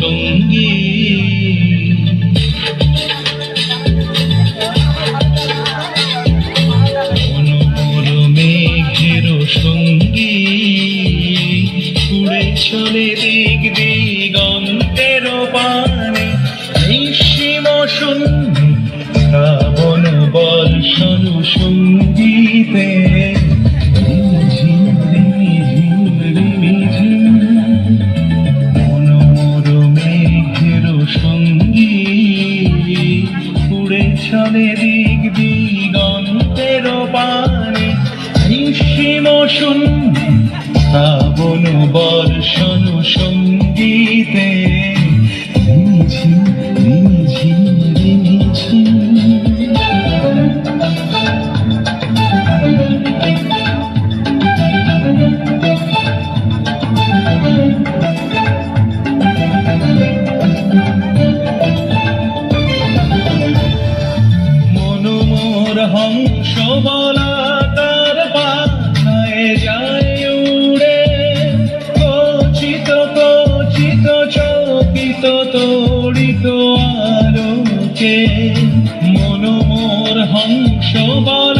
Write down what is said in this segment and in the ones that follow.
সঙ্গী। সঙ্গী। উড়ে চলে দিক দিগন্তের পানে নিঃসীম শূন্য শ্রাবণ বর্ষণ নিঃসীম শ্রাবণ বর্ষণ সঙ্গীতে। হংস বলাকার মনোমোর হংস বলাকার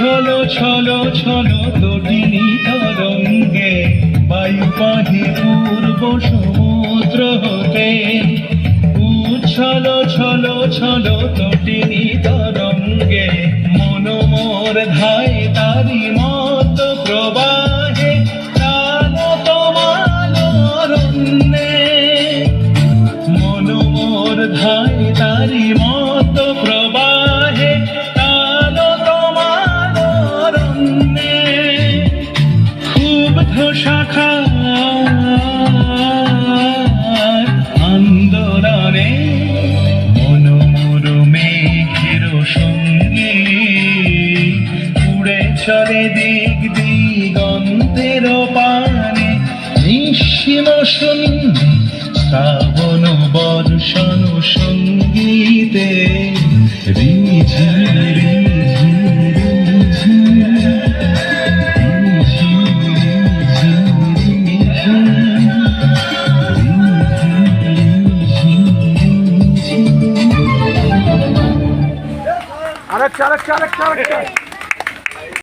উচ্ছল ছলো ছলো তটিনী তরঙ্গে, বায়ু পাহে পূর্ব সমুদ্র হতে। উচ্ছল ছল ছল তটিনী তরঙ্গে, মনোমর ধায় তারি মত চলে দিক দিগন্তের পানে, নিঃসীম শূন্য শ্রাবণ বর্ষণ সঙ্গীতে রিঝি রিঝি রিঝি আরেকটা আরেকটা আরেকটা আরেকটা।